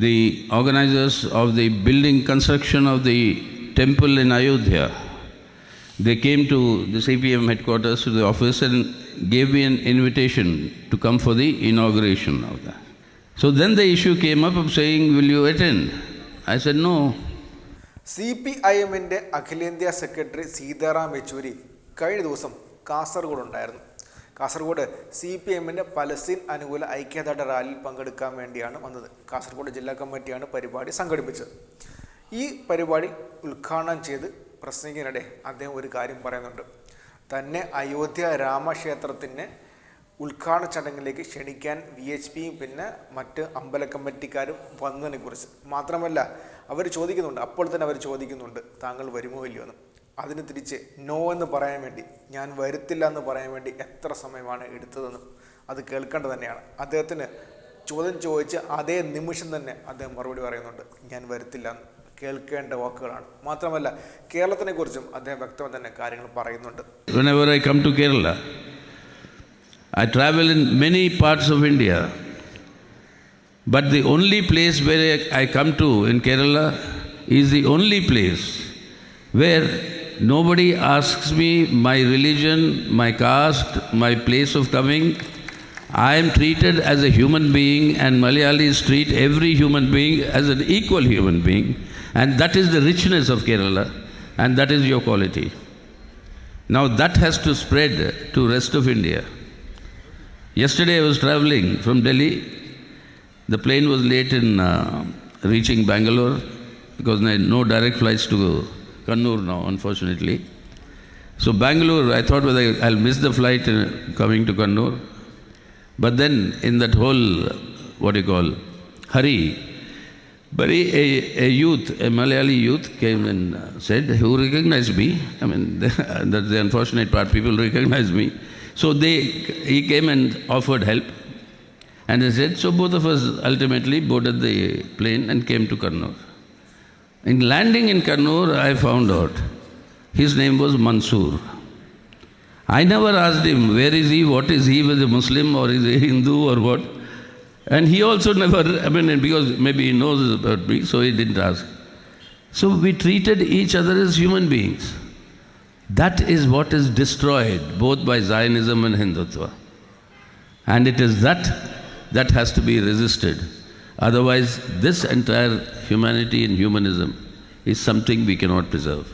the organizers of the building construction of the temple in Ayodhya, they came to the CPM headquarters to the office and gave me an invitation to come for the inauguration of that. So then the issue came up of saying, Will you attend? I said, No. C P I എമ്മിന്റെ അഖിലേന്ത്യാ secretary Sitaram Yechury കഴിഞ്ഞ ദിവസം കാസർഗോഡ് ഉണ്ടായിരുന്നു Kasaragod C P എമ്മിന്റെ Palestine അനുകൂല ഐക്യദാർഢ്യ റാലിയിൽ പങ്കെടുക്കാൻ വേണ്ടിയാണ് വന്നത്. കാസർഗോഡ് ജില്ലാ കമ്മിറ്റിയാണ് പരിപാടി സംഘടിപ്പിച്ചത്. ഈ പരിപാടി ഉദ്ഘാടനം ചെയ്ത് പ്രസംഗിക്കാനിടെ അദ്ദേഹം ഒരു കാര്യം പറയുന്നുണ്ട്. തന്നെ അയോധ്യ രാമക്ഷേത്രത്തിന് ഉദ്ഘാടന ചടങ്ങിലേക്ക് ക്ഷണിക്കാൻ വി എച്ച് പിയും പിന്നെ മറ്റ് അമ്പല കമ്മിറ്റിക്കാരും വന്നതിനെക്കുറിച്ച്. മാത്രമല്ല അവർ ചോദിക്കുന്നുണ്ട്. അപ്പോൾ തന്നെ അവർ ചോദിക്കുന്നുണ്ട് താങ്കൾ വരുമോ ഇല്ലയോ എന്ന് അതിന് തിരിച്ച് നോ എന്ന് പറയാൻ വേണ്ടി ഞാൻ വരുത്തില്ല എന്ന് പറയാൻ വേണ്ടി എത്ര സമയമാണ് എടുത്തതെന്ന് അത് കേൾക്കേണ്ടത് തന്നെയാണ് അദ്ദേഹത്തിന് ചോദ്യം ചോദിച്ച് അതേ നിമിഷം തന്നെ അദ്ദേഹം മറുപടി പറയുന്നുണ്ട് ഞാൻ വരുത്തില്ല എന്ന് കേൾക്കേണ്ട വാക്കുകളാണ് മാത്രമല്ല കേരളത്തിനെ കുറിച്ചും അദ്ദേഹം വ്യക്തമായി തന്നെ കാര്യങ്ങൾ പറയുന്നുണ്ട് Whenever I come to Kerala, I travel in many parts of India. But the only place where I come to in Kerala is the only place where nobody asks me my religion, my caste, my place of coming. I am treated as a human being, and Malayalis treat every human being as an equal human being. And that is the richness of Kerala, and that is your quality. Now that has to spread to rest of India. Yesterday I was traveling from Delhi. The plane was late in uh, reaching Bangalore because no direct flights to Kannur now, unfortunately. So Bangalore, I thought whether I'll miss the flight coming to Kannur. But then in that whole, what do you call, hurry, but a, a, youth, a Malayali youth came and said, who recognized me. I mean, that's the unfortunate part, people recognize me. So they, he came and offered help. And they said, so both of us ultimately boarded the plane and came to Kannur. In landing in Kannur, I found out his name was Mansoor. I never asked him, where is he, what is he, was a Muslim or is he Hindu or what? And he also never, I mean, because maybe he knows about me, so he didn't ask. So we treated each other as human beings. That is what is destroyed both by Zionism and Hindutva. And it is that that has to be resisted. Otherwise, this entire humanity and humanism is something we cannot preserve.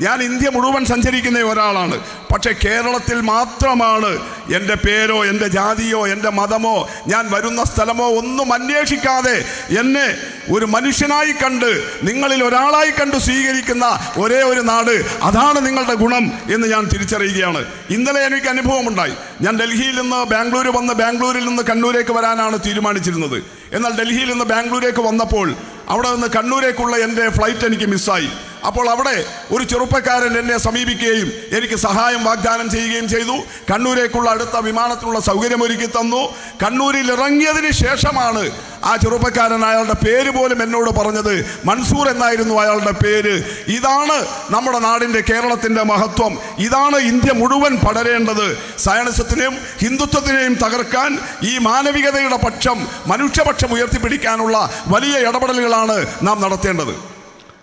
ഞാൻ India മുഴുവൻ സഞ്ചരിക്കുന്ന ഒരാളാണ്. പക്ഷേ കേരളത്തിൽ മാത്രമാണ് എന്റെ പേരോ എന്റെ ജാതിയോ എന്റെ മതമോ ഞാൻ വരുന്ന സ്ഥലമോ ഒന്നും അന്വേഷിക്കാതെ എന്നെ ഒരു മനുഷ്യനായി കണ്ട് നിങ്ങളിൽ ഒരാളായി കണ്ട് സ്വീകരിക്കുന്ന ഒരേ ഒരു നാട് അതാണ് നിങ്ങളുടെ ഗുണം എന്ന് ഞാൻ തിരിച്ചറിയുകയാണ്. ഇന്നലെ എനിക്ക് അനുഭവമുണ്ടായി. ഞാൻ ഡൽഹിയിൽ നിന്ന് ബാംഗ്ലൂർ വന്ന് ബാംഗ്ലൂരിൽ നിന്ന് കണ്ണൂരേക്ക് വരാനാണ് തീരുമാനിച്ചിരുന്നത്. എന്നാൽ ഡൽഹിയിൽ നിന്ന് ബാംഗ്ലൂരേക്ക് വന്നപ്പോൾ അവിടെ നിന്ന് കണ്ണൂരേക്കുള്ള എന്റെ ഫ്ലൈറ്റ് എനിക്ക് മിസ്സായി അപ്പോൾ അവിടെ ഒരു ചെറുപ്പക്കാരൻ എന്നെ സമീപിക്കുകയും എനിക്ക് സഹായം വാഗ്ദാനം ചെയ്യുകയും ചെയ്തു. കണ്ണൂരേക്കുള്ള അടുത്ത വിമാനത്തിനുള്ള സൗകര്യമൊരുക്കി തന്നു. കണ്ണൂരിൽ ഇറങ്ങിയതിന് ശേഷമാണ് ആ ചെറുപ്പക്കാരൻ അയാളുടെ പേര് പോലും എന്നോട് പറഞ്ഞത് മൻസൂർ എന്നായിരുന്നു അയാളുടെ പേര്. ഇതാണ് നമ്മുടെ നാടിന്റെ കേരളത്തിന്റെ മഹത്വം. ഇതാണ് ഇന്ത്യ മുഴുവൻ പടരേണ്ടത്. സയനസത്തിനെയും ഹിന്ദുത്വത്തിനെയും തകർക്കാൻ ഈ മാനവികതയുടെ പക്ഷം മനുഷ്യപക്ഷം ഉയർത്തിപ്പിടിക്കാനുള്ള വലിയ ഇടപെടലുകളാണ് നാം നടത്തേണ്ടത്.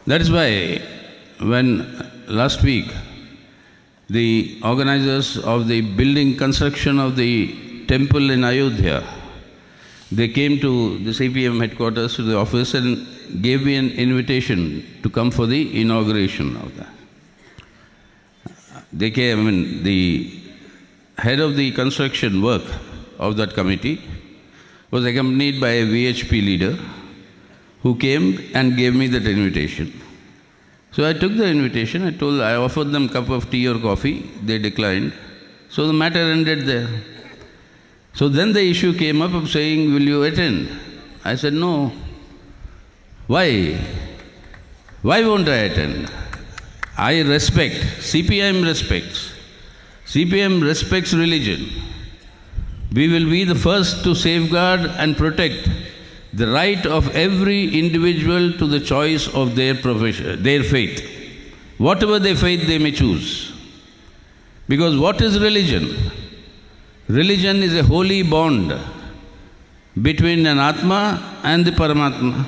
That's why when last week the organizers of the building construction of the temple in Ayodhya, they came to the CPM headquarters to the office and gave me an invitation to come for the inauguration of that. They came, I mean, the head of the construction work of that committee was accompanied by a VHP leader who came and gave me that invitation. So I took the invitation. I told, I offered them cup of tea or coffee. They declined. So the matter ended there. So then the issue came up of saying, Will you attend? I said, No. Why? Why won't I attend? I respect, CPM respects. CPM respects religion. We will be the first to safeguard and protect the right of every individual to the choice of their profession, their faith. Whatever their faith they may choose. Because what is religion? Religion is a holy bond between an Atma and the Paramatma.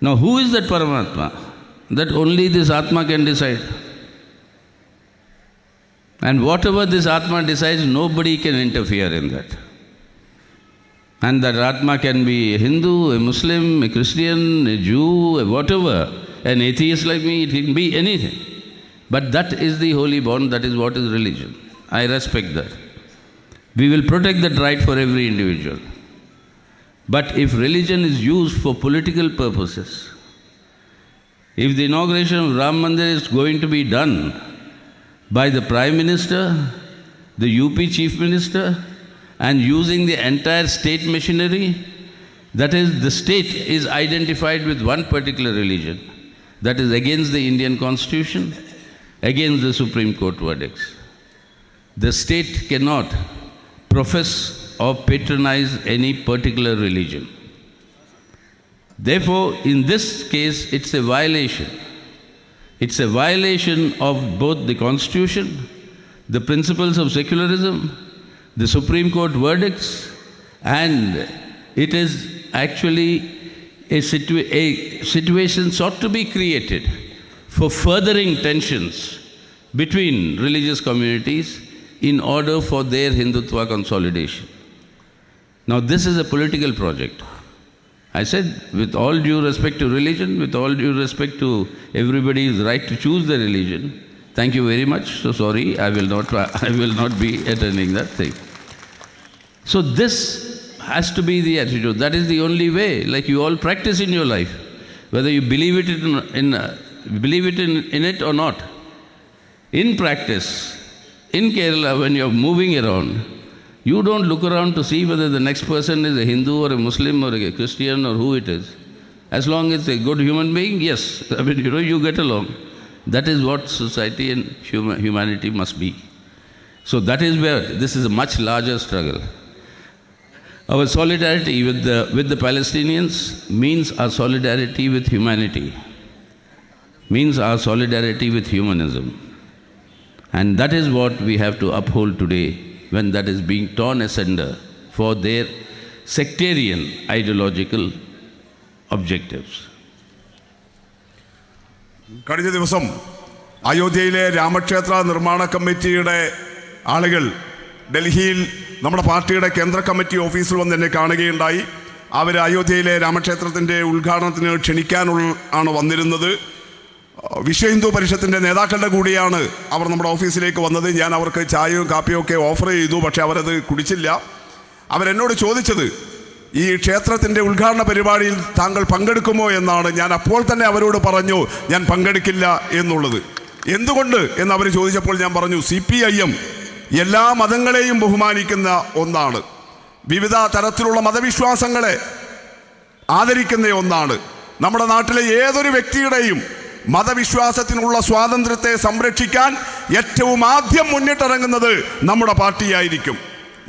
Now, who is that Paramatma? That only this Atma can decide. And whatever this Atma decides, nobody can interfere in that. And that Atma can be a Hindu, a Muslim, a Christian, a Jew, a whatever, an atheist like me, it can be anything. But that is the holy bond, that is what is religion. I respect that. We will protect that right for every individual. But if religion is used for political purposes, if the inauguration of Ram Mandir is going to be done by the Prime Minister, the UP Chief Minister, and using the entire state machinery, that is, the state is identified with one particular religion, that is against the Indian Constitution, against the Supreme Court verdicts. The state cannot profess or patronize any particular religion. Therefore, in this case, it's a violation. It's a violation of both the Constitution, the principles of secularism, the Supreme Court verdicts, and it is actually a, situa- a situation sought to be created for furthering tensions between religious communities in order for their Hindutva consolidation. Now, this is a political project. I said, with all due respect to religion, with all due respect to everybody's right to choose their religion, thank you very much. So sorry, I will not, I will not be attending that thing. So this has to be the attitude. That is the only way. Like you all practice in your life, whether you believe it in, in uh, believe it in, in it or not. In practice, in Kerala, when you're moving around, you don't look around to see whether the next person is a Hindu or a Muslim or a Christian or who it is. As long as a good human being, yes, I mean, you know, you get along. That is what society and huma- humanity must be. So that is where this is a much larger struggle. Our solidarity with the, with the Palestinians means our solidarity with humanity, means our solidarity with humanism. And that is what we have to uphold today when that is being torn asunder for their sectarian ideological objectives. കഴിഞ്ഞ ദിവസം അയോധ്യയിലെ രാമക്ഷേത്ര നിർമ്മാണ കമ്മിറ്റിയുടെ ആളുകൾ ഡൽഹിയിൽ നമ്മുടെ പാർട്ടിയുടെ കേന്ദ്ര കമ്മിറ്റി ഓഫീസിൽ വന്ന് എന്നെ കാണുകയുണ്ടായി അവർ അയോധ്യയിലെ രാമക്ഷേത്രത്തിന്റെ ഉദ്ഘാടനത്തിന് ക്ഷണിക്കാനുള്ള ആണ് വന്നിരുന്നത് വിശ്വ ഹിന്ദു പരിഷത്തിന്റെ നേതാക്കളുടെ കൂടിയാണ് അവർ നമ്മുടെ ഓഫീസിലേക്ക് വന്നത്. ഞാൻ അവർക്ക് ചായയും കാപ്പിയും ഒക്കെ ഓഫർ ചെയ്തു പക്ഷേ അവരത് കുടിച്ചില്ല. അവരെന്നോട് ചോദിച്ചത് ഈ ക്ഷേത്രത്തിന്റെ ഉദ്ഘാടന പരിപാടിയിൽ താങ്കൾ പങ്കെടുക്കുമോ? എന്നാണ് ഞാൻ അപ്പോൾ തന്നെ അവരോട് പറഞ്ഞു ഞാൻ പങ്കെടുക്കില്ല എന്നുള്ളത്. എന്തുകൊണ്ട് എന്ന് അവർ ചോദിച്ചപ്പോൾ ഞാൻ പറഞ്ഞു സി പി ഐ എം എല്ലാ മതങ്ങളെയും ബഹുമാനിക്കുന്ന ഒന്നാണ്. വിവിധ തരത്തിലുള്ള മതവിശ്വാസങ്ങളെ ആദരിക്കുന്ന ഒന്നാണ്. നമ്മുടെ നാട്ടിലെ ഏതൊരു വ്യക്തിയുടെയും മതവിശ്വാസത്തിനുള്ള സ്വാതന്ത്ര്യത്തെ സംരക്ഷിക്കാൻ ഏറ്റവും ആദ്യം മുന്നിട്ടിറങ്ങുന്നത് നമ്മുടെ പാർട്ടിയായിരിക്കും.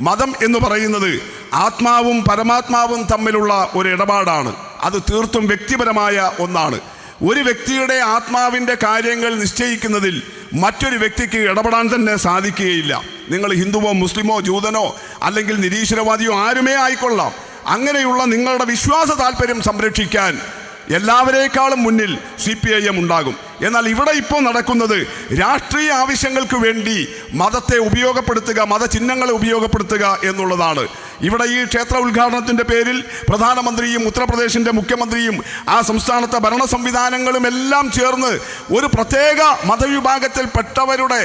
മതം എന്ന് പറയുന്നത് ആത്മാവും പരമാത്മാവും തമ്മിലുള്ള ഒരു ഇടപാടാണ്. അത് തീർത്തും വ്യക്തിപരമായ ഒന്നാണ്. ഒരു വ്യക്തിയുടെ ആത്മാവിന്റെ കാര്യങ്ങൾ നിശ്ചയിക്കുന്നതിൽ മറ്റൊരു വ്യക്തിക്ക് ഇടപെടാൻ തന്നെ സാധിക്കുകയില്ല. നിങ്ങൾ ഹിന്ദുവോ മുസ്ലിമോ ജൂതനോ അല്ലെങ്കിൽ നിരീശ്വരവാദിയോ ആരുമേ ആയിക്കൊള്ളാം. അങ്ങനെയുള്ള നിങ്ങളുടെ വിശ്വാസ താല്പര്യം സംരക്ഷിക്കാൻ എല്ലാവരേക്കാളും മുന്നിൽ സി പി ഐ എം ഉണ്ടാകും. എന്നാൽ ഇവിടെ ഇപ്പോൾ നടക്കുന്നത് രാഷ്ട്രീയ ആവശ്യങ്ങൾക്ക് വേണ്ടി മതത്തെ ഉപയോഗപ്പെടുത്തുക മതചിഹ്നങ്ങളെ ഉപയോഗപ്പെടുത്തുക എന്നുള്ളതാണ്. ഇവിടെ ഈ ക്ഷേത്ര ഉദ്ഘാടനത്തിന്റെ പേരിൽ പ്രധാനമന്ത്രിയും ഉത്തർപ്രദേശിന്റെ മുഖ്യമന്ത്രിയും ആ സംസ്ഥാനത്തെ ഭരണ സംവിധാനങ്ങളും എല്ലാം ചേർന്ന് ഒരു പ്രത്യേക മതവിഭാഗത്തിൽപ്പെട്ടവരുടെ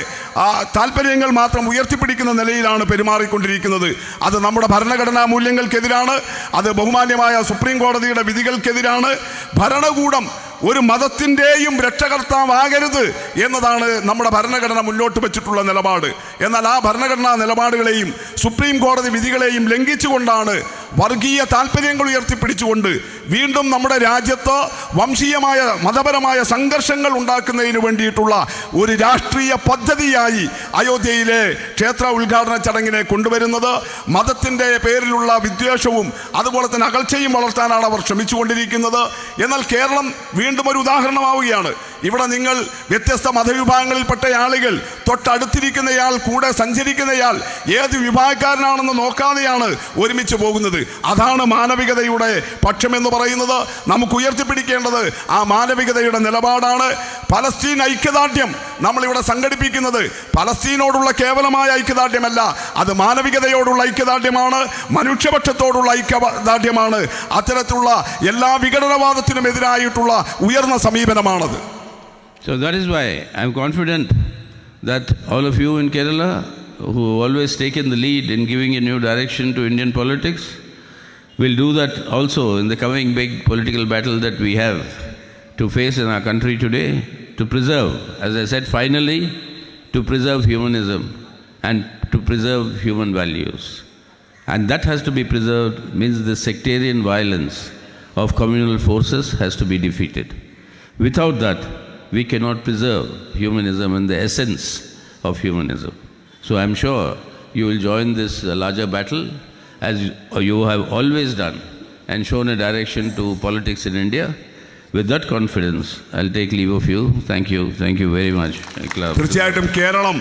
താല്പര്യങ്ങൾ മാത്രം ഉയർത്തിപ്പിടിക്കുന്ന നിലയിലാണ് പെരുമാറിക്കൊണ്ടിരിക്കുന്നത്. അത് നമ്മുടെ ഭരണഘടനാ മൂല്യങ്ങൾക്കെതിരാണ് അത് ബഹുമാന്യമായ സുപ്രീം കോടതിയുടെ വിധികൾക്കെതിരാണ്. ഭരണകൂടം ഒരു മതത്തിന്റെയും രക്ഷകർത്താവാകരുത് എന്നതാണ് നമ്മുടെ ഭരണഘടന മുന്നോട്ട് വെച്ചിട്ടുള്ള നിലപാട്. എന്നാൽ ആ ഭരണഘടനാ നിലപാടുകളെയും സുപ്രീം കോടതി വിധികളെയും ലംഘിച്ചുകൊണ്ടാണ് വർഗീയ താല്പര്യങ്ങൾ ഉയർത്തിപ്പിടിച്ചുകൊണ്ട് വീണ്ടും നമ്മുടെ രാജ്യത്ത് വംശീയമായ മതപരമായ സംഘർഷങ്ങൾ ഉണ്ടാക്കുന്നതിന് വേണ്ടിയിട്ടുള്ള ഒരു രാഷ്ട്രീയ പദ്ധതിയായി അയോധ്യയിലെ ക്ഷേത്ര ഉദ്ഘാടന ചടങ്ങിനെ കൊണ്ടുവരുന്നത്. മതത്തിന്റെ പേരിലുള്ള വിദ്വേഷവും അതുപോലെ തന്നെ അകൽച്ചയും വളർത്താനാണ് അവർ ശ്രമിച്ചുകൊണ്ടിരിക്കുന്നത്. എന്നാൽ കേരളം വീണ്ടും ഒരു ഉദാഹരണമാവുകയാണ്. ഇവിടെ നിങ്ങൾ വ്യത്യസ്ത മതവിഭാഗങ്ങളിൽപ്പെട്ട ആളുകൾ തൊട്ടടുത്തിരിക്കുന്നയാൾ കൂടെ സഞ്ചരിക്കുന്നയാൾ ഏത് വിഭാഗക്കാരനാണെന്ന് നോക്കാതെയാണ് ഒരുമിച്ച് പോകുന്നത്. അതാണ് മാനവികതയുടെ പക്ഷമെന്ന് പറയുന്നത് നമുക്ക് ഉയർത്തിപ്പിടിക്കേണ്ടത് ആ മാനവികതയുടെ നിലപാടാണ്. പലസ്തീൻ ഐക്യദാർഢ്യം നമ്മളിവിടെ സംഘടിപ്പിക്കുന്നത് പലസ്തീനോടുള്ള കേവലമായ ഐക്യദാർഢ്യമല്ല അത് മാനവികതയോടുള്ള ഐക്യദാർഢ്യമാണ് മനുഷ്യപക്ഷത്തോടുള്ള ഐക്യദാർഢ്യമാണ് അത്തരത്തിലുള്ള എല്ലാ വിഘടനവാദത്തിനും എതിരായിട്ടുള്ള ഉയർന്ന സമീപനമാണത്. So that is why I am confident that all of you in Kerala, who always taken the lead in giving a new direction to Indian politics, will do that also in the coming big political battle that we have to face in our country today to preserve, as I said, finally, to preserve humanism and to preserve human values. And that has to be preserved means the sectarian violence of communal forces has to be defeated. Without that, we cannot preserve humanism and the essence of humanism. So I'm sure you will join this uh, larger battle as you- you have always done and shown a direction to politics in India. With that confidence, I'll take leave of you. Thank you. Thank you very much. Ekla. തീർച്ചയായിട്ടും കേരളം